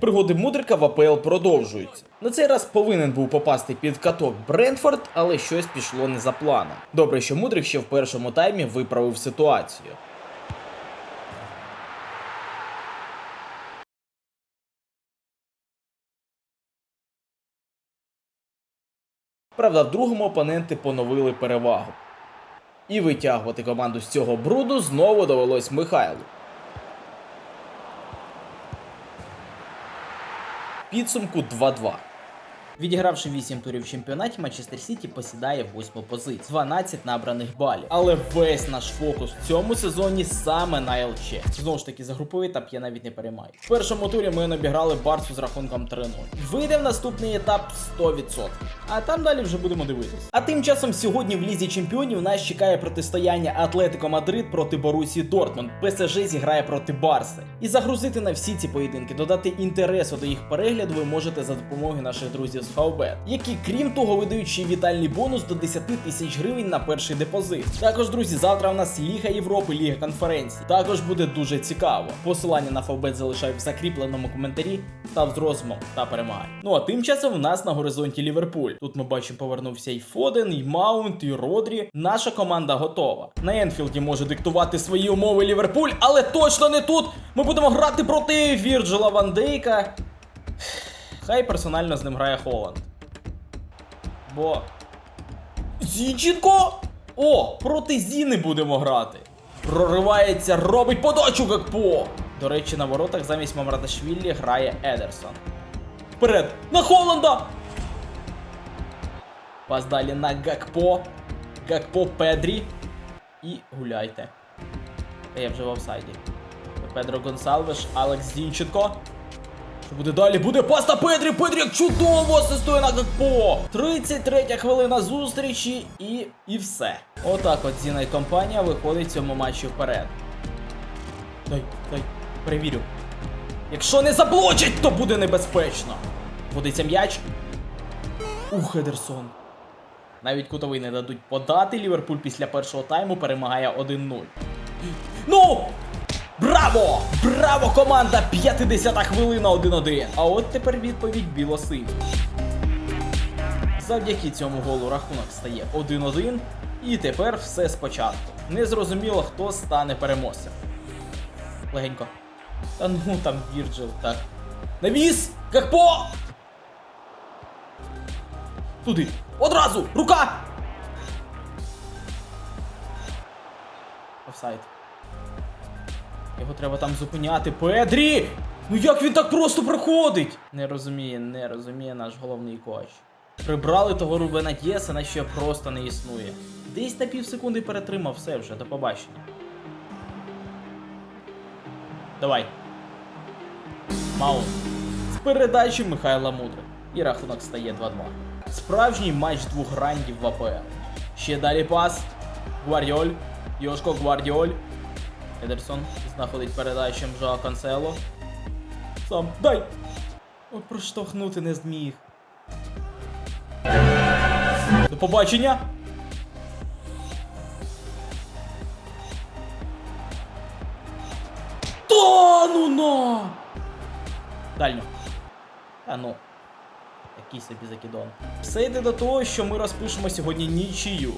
Пригоди мудрика в АПЛ продовжуються. На цей раз повинен був попасти під каток Брентфорд, але щось пішло не за планом. Добре, що мудрик ще в першому таймі виправив ситуацію. Правда, в другому опоненти поновили перевагу. І витягувати команду з цього бруду знову довелось Михайлу. Підсумку 2-2. Відігравши 8 турів в чемпіонаті, Манчестер Сіті посідає восьму позицію, 12 набраних балів. Але весь наш фокус в цьому сезоні саме на ЛЧ. Знову ж таки, за груповий етап я навіть не переймаю. В першому турі ми обіграли Барсу з рахунком 3-0. Вийде в наступний етап 100%. А там далі вже будемо дивитись. А тим часом сьогодні в лізі чемпіонів нас чекає протистояння Атлетико Мадрид проти Борусі Дортмунд. ПСЖ зіграє проти Барси. І загрузити на всі ці поєдинки, додати інтересу до їх перегляду ви можете за допомогою наших друзів з Фавбет, які крім того видають ще вітальний бонус до 10 тисяч гривень на перший депозит. Також, друзі, завтра у нас Ліга Європи, Ліга конференцій. Також буде дуже цікаво. Посилання на Фавбет залишаю в закріпленому коментарі. Став з розумом та перемагай. Ну а тим часом в нас на горизонті Ліверпуль. Тут ми бачимо, повернувся і Фоден, і Маунт, і Родрі. Наша команда готова. На Енфілді може диктувати свої умови Ліверпуль, але точно не тут. Ми будемо грати проти Вірджила Ван Дейка. Хай персонально з ним грає Холланд. Бо. Зінченко! О, проти Зіни будемо грати. Проривається, робить подачу Гакпо. До речі, на воротах замість Мамрадашвілі грає Едерсон. Вперед! На Холланда! Пас далі на Гакпо. Гакпо Педрі. І гуляйте. Та я вже в офсайді. Педро Гонсалвеш, Алекс Зінченко. Що буде далі? Буде пас на Педрі! Педрі як чудово асистує на Гакпо! 33 хвилина зустрічі і, і все. Отак от Зіна і компанія виходить в цьому матчі вперед. Дай, дай, перевірю. Якщо не заблочить, то буде небезпечно. Водиться м'яч. Ух, Едерсон. Навіть кутовий не дадуть подати. Ліверпуль після першого тайму перемагає 1-0. Ну! Браво! Браво, команда! 50 хвилина 1-1. А от тепер відповідь білосинь. Завдяки цьому голу рахунок стає 1-1. І тепер все спочатку. Незрозуміло, хто стане переможцем. Легенько. Та ну там Вірджил, так. Навіс! Какпо! Туди. Одразу! Рука! Офсайд. Його треба там зупиняти. Педрі! Ну як він так просто проходить? Не розуміє, не розуміє наш головний коч. Прибрали того Рубена Дєса, на що просто не існує. Десь на пів секунди перетримав все вже, до побачення. Давай. Маун. З передачі Михайла Мудри. І рахунок стає 2-2. Справжній матч двох грандів в АПЛ. Ще далі пас. Гвардіоль. Йошко Гвардіоль. Едерсон знаходить передачем Жоа Канцело. Сам. Дай! От проштовхнути не зміг. До побачення! Та ну на! Дально. Та ну. Який собі закидон. Все йде до того, що ми розпишемо сьогодні нічию.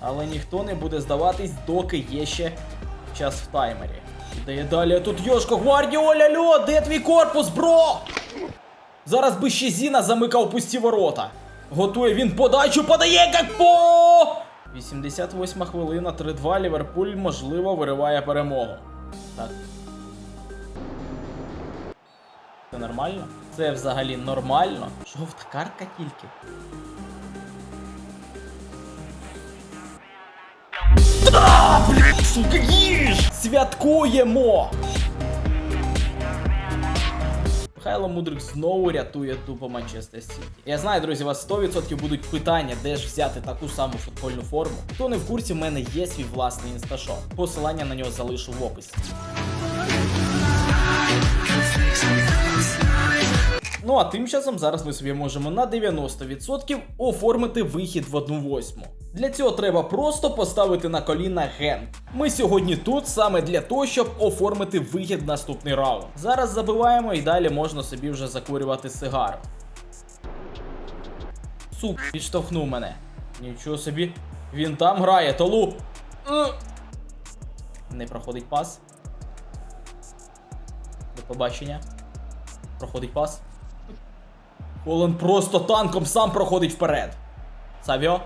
Але ніхто не буде здаватись, доки є ще час в таймері. Ідеє далі тут Йошко Гвардіоля, льо, де твій корпус, бро? Зараз би ще Зіна замикав пусті ворота. Готує він подачу, подає Гакпо! 88 хвилина, 3-2, Ліверпуль, можливо, вириває перемогу. Так. Це нормально? Це взагалі нормально? Жовта картка тільки. Сука, їж! Святкуємо! Михайло Мудрик знову рятує тупо Манчестер Сіті. Я знаю, друзі, у вас 100% будуть питання, де ж взяти таку саму футбольну форму. Хто не в курсі, в мене є свій власний інсташоп. Посилання на нього залишу в описі. Ну а тим часом зараз ми собі можемо на 90% оформити вихід в 1-8. Для цього треба просто поставити на коліна ген. Ми сьогодні тут саме для того, щоб оформити вихід в наступний раунд. Зараз забиваємо і далі можна собі вже закурювати сигару. Сук, підштовхнув мене. Нічого собі. Він там грає, толу. Е. Не проходить пас. До побачення. Проходить пас. Холланд просто танком сам проходить вперед. Савіо.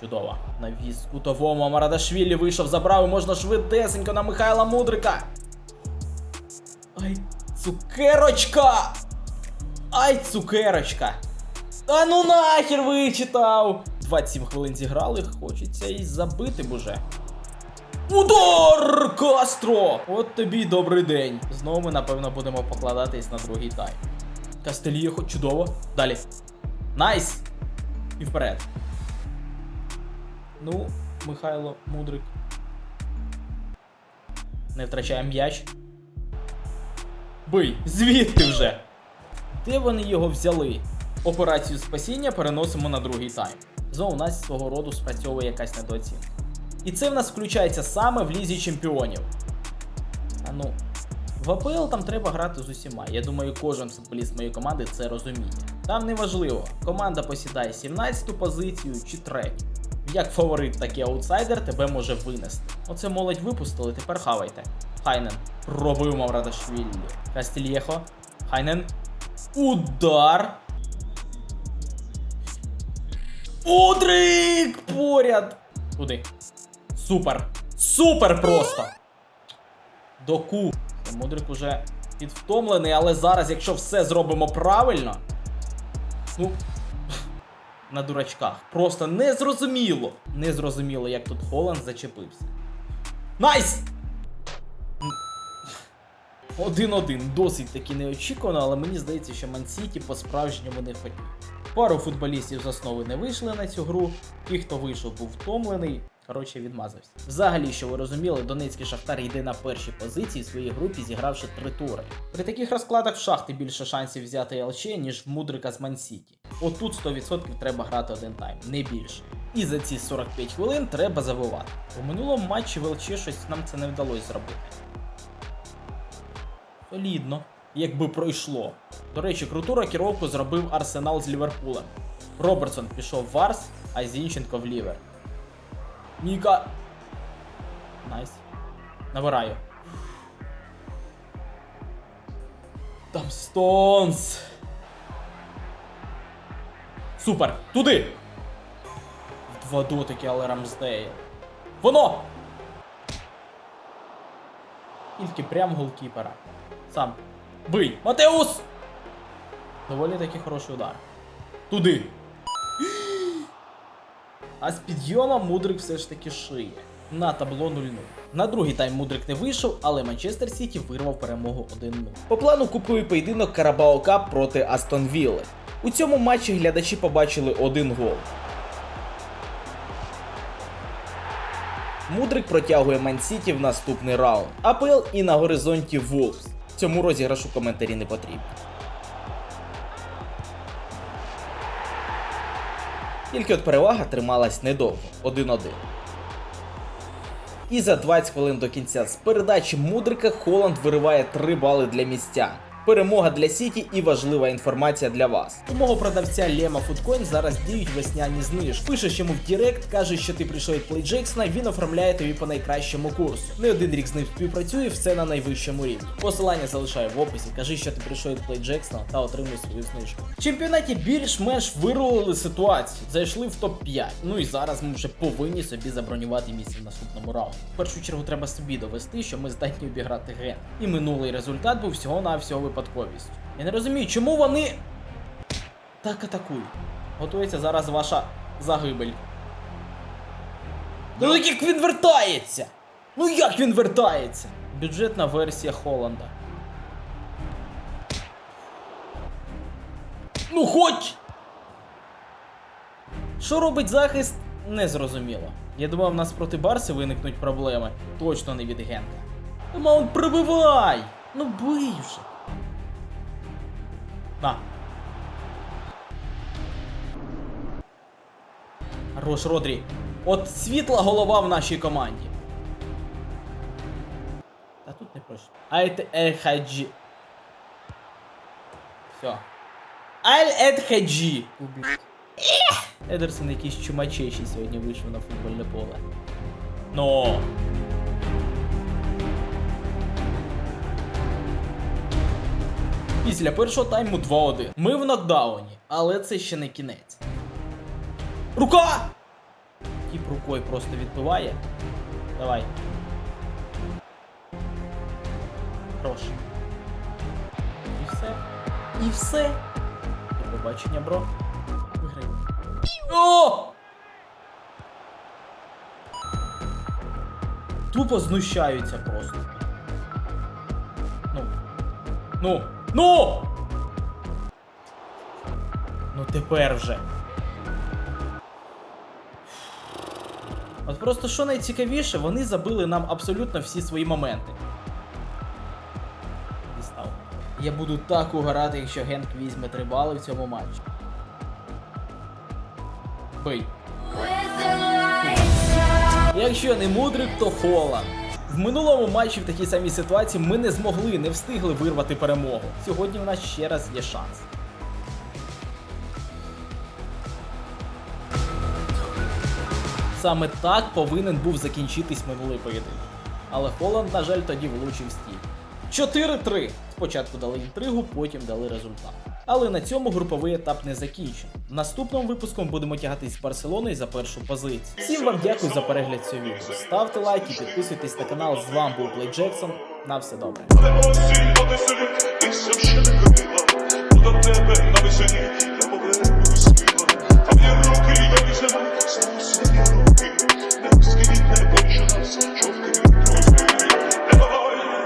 Чудово. Навіс кутовому Марадашвілі вийшов, забрав і можна швидесенько на Михайла Мудрика. Ай, цукерочка! Ай, цукерочка! А ну нахер вичитав! 27 хвилин зіграли, хочеться і забити б уже. Удар! Кастро! От тобі добрий день. Знову ми, напевно, будемо покладатись на другий тайм. Кастельєхо, чудово. Далі. Найс! І вперед. Ну, Михайло Мудрик. Не втрачаємо м'яч. Бий! Звідти вже! Де вони його взяли? Операцію спасіння переносимо на другий тайм. Знову у нас свого роду спрацьовує якась недооцінка. І це в нас включається саме в лізі чемпіонів. А ну, в АПЛ там треба грати з усіма. Я думаю, кожен футболіст моєї команди це розуміє. Там не важливо, команда посідає 17-ту позицію чи 3. Як фаворит, так і аутсайдер тебе може винести. Оце молодь випустили, тепер хавайте. Хайнен. Пробив Маврадашвілі. Кастільєхо. Хайнен. Удар. Удрик! Поряд! Туди. Супер! Супер просто! Доку. Мудрик уже підвтомлений, але зараз, якщо все зробимо правильно. Ну. На дурачках. Просто незрозуміло. Незрозуміло, як тут Холланд зачепився. Найс! Один-один. Досить таки неочікувано, але мені здається, що Мансіті по-справжньому не хотів. Пару футболістів з основи не вийшли на цю гру. Ті, хто вийшов, був втомлений. Коротше, відмазався. Взагалі, що ви розуміли, Донецький Шахтар йде на першій позиції в своїй групі, зігравши три тури. При таких розкладах в шахти більше шансів взяти ЛЧ, ніж в Мудрика з Мансіті. Отут 100% треба грати один тайм, не більше. І за ці 45 хвилин треба забивати. У минулому матчі в ЛЧ щось нам це не вдалося зробити. Солідно, якби пройшло. До речі, круту рокіровку зробив Арсенал з Ліверпулем. Робертсон пішов в Арс, а Зінченко в Лівер. Ніка. Найс. Набираю. Там Стоунс. Супер! Туди! Два дотики, але Рамсдейл. Воно! Тільки прям голкіпера. Сам. Бий! Матеус! Доволі таки хороший удар. Туди! А з підйомом Мудрик все ж таки шиє. На табло 0-0. На другий тайм Мудрик не вийшов, але Манчестер Сіті вирвав перемогу 1-0. По плану купує поєдинок Карабао Кап проти Астон Вілли. У цьому матчі глядачі побачили один гол. Мудрик протягує Ман-Сіті в наступний раунд. АПЛ і на горизонті Вулфс. Цьому розіграшу коментарі не потрібні. Тільки от перевага трималась недовго 1-1. І за 20 хвилин до кінця з передачі Мудрика Холанд вириває 3 бали для містян. Перемога для Сіті і важлива інформація для вас. У мого продавця Лема Фудкоін зараз діють весняні знижки. Пишеш йому в Директ, каже, що ти прийшов від Play Джексона, він оформляє тобі по найкращому курсу. Не один рік з ним співпрацює, все на найвищому рівні. Посилання залишаю в описі. Кажи, що ти прийшов від Play Джексона та отримуй свою знижку. В чемпіонаті більш-менш вирулили ситуацію, зайшли в топ-5. Ну і зараз ми вже повинні собі забронювати місце в наступному раунді. В першу чергу треба собі довести, що ми здатні обіграти ген. І минулий результат був всього-навсього випадковістю. Я не розумію, чому вони так атакують. Готується зараз ваша загибель. Ну як він вертається? Ну як він вертається? Бюджетна версія Холланда. Ну хоч! Що робить захист, не зрозуміло. Я думав, в нас проти Барси виникнуть проблеми. Точно не від Генка. Маунт, пробивай! Ну бий вже. На. Хорош, Родрі. От світла голова в нашій команді. Та тут не проще. Айт Ель-Хаджі. Все. Аль-Ед-Хаджі. Едерсон якийсь чумачейший сьогодні вийшов на футбольне поле. Но. Після першого тайму 2-1. Ми в нокдауні, але це ще не кінець. Рука! Тіп рукою просто відбиває. Давай. Хорош. І все. І все. До побачення, бро. Виграй. О! Тупо знущаються просто. Ну. Ну. Ну! Ну тепер вже. От просто що найцікавіше, вони забили нам абсолютно всі свої моменти. Дістав. Я буду так угорати, якщо Генк візьме три бали в цьому матчі. Бий. Якщо не мудрик, то Холланд. В минулому матчі в такій самій ситуації ми не змогли, не встигли вирвати перемогу. Сьогодні в нас ще раз є шанс. Саме так повинен був закінчитись минулий поєдинок. Але Холланд, на жаль, тоді влучив стіль. 4-3. Спочатку дали інтригу, потім дали результат. Але на цьому груповий етап не закінчено. Наступним випуском будемо тягатись з Барселоною за першу позицію. Всім вам дякую за перегляд цього відео. Ставте лайки, підписуйтесь на канал. З вами був Плей Джексон. На все добре.